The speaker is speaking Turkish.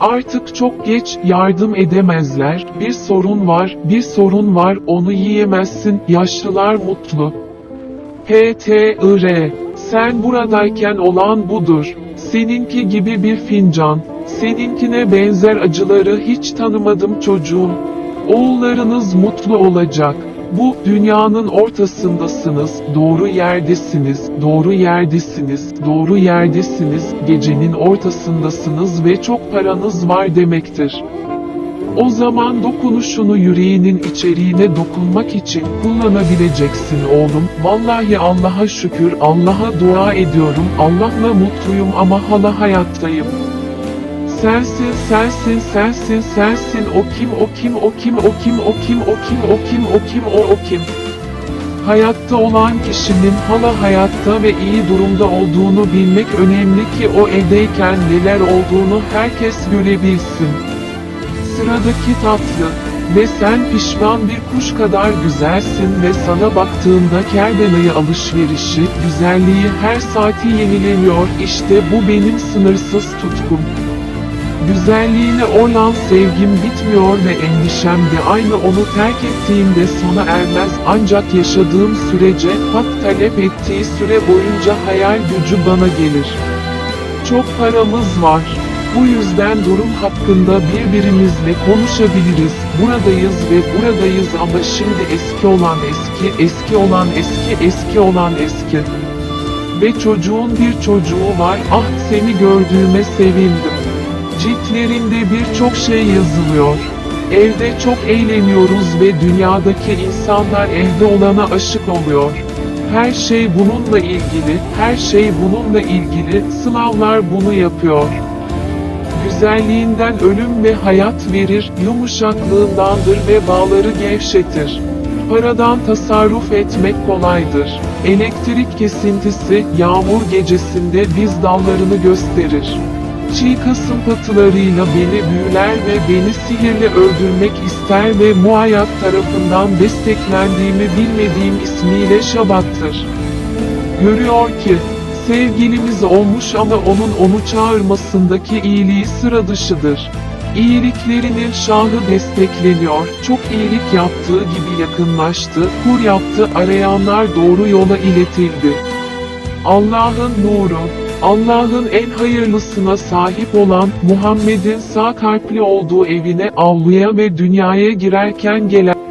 Artık çok geç yardım edemezler. Bir sorun var, bir sorun var, onu yiyemezsin. Yaşlılar mutlu. P.T.I.R. Sen buradayken olan budur. Seninki gibi bir fincan. Seninkine benzer acıları hiç tanımadım çocuğum. Oğullarınız mutlu olacak. Bu dünyanın ortasındasınız, doğru yerdesiniz, doğru yerdesiniz, doğru yerdesiniz, gecenin ortasındasınız ve çok paranız var demektir. O zaman dokunuşunu yüreğinin içeriğine dokunmak için kullanabileceksin oğlum. Vallahi Allah'a şükür, Allah'a dua ediyorum. Allah'la mutluyum ama hala hayattayım. Sensin, sensin, sensin, sensin. O kim, o kim, o kim, o kim, o kim, o kim, o kim, o kim, o o kim. Hayatta olan kişinin hala hayatta ve iyi durumda olduğunu bilmek önemli ki o evdeyken neler olduğunu herkes görebilsin. Sıradaki tatlı ve sen pişman bir kuş kadar güzelsin ve sana baktığımda kerbenayı alışverişi, güzelliği her saati yenileniyor işte bu benim sınırsız tutkum. Güzelliğine olan sevgim bitmiyor ve endişem de aynı onu terk ettiğimde sona ermez ancak yaşadığım sürece hak talep ettiği süre boyunca hayal gücü bana gelir. Çok paramız var. Bu yüzden durum hakkında birbirimizle konuşabiliriz. Buradayız ve buradayız ama şimdi eski olan eski, eski olan eski, eski olan eski. Ve çocuğun bir çocuğu var. Ah seni gördüğüme sevindim. Ciltlerinde birçok şey yazılıyor. Evde çok eğleniyoruz ve dünyadaki insanlar evde olana aşık oluyor. Her şey bununla ilgili, her şey bununla ilgili, sınavlar bunu yapıyor. Güzelliğinden ölüm ve hayat verir, yumuşaklığındandır ve bağları gevşetir. Paradan tasarruf etmek kolaydır. Elektrik kesintisi, yağmur gecesinde biz dallarını gösterir. Çiğ kasım patılarıyla beni büyüler ve beni sihirle öldürmek ister ve muayyat tarafından desteklendiğimi bilmediğim ismiyle şabattır. Görüyor ki, sevgilimiz olmuş ama onun onu çağırmasındaki iyiliği sıra dışıdır. İyiliklerinin şahı destekleniyor, çok iyilik yaptığı gibi yakınlaştı, kur yaptı, arayanlar doğru yola iletildi. Allah'ın nuru, Allah'ın en hayırlısına sahip olan Muhammed'in sağ kalpli olduğu evine avluya ve dünyaya girerken gelen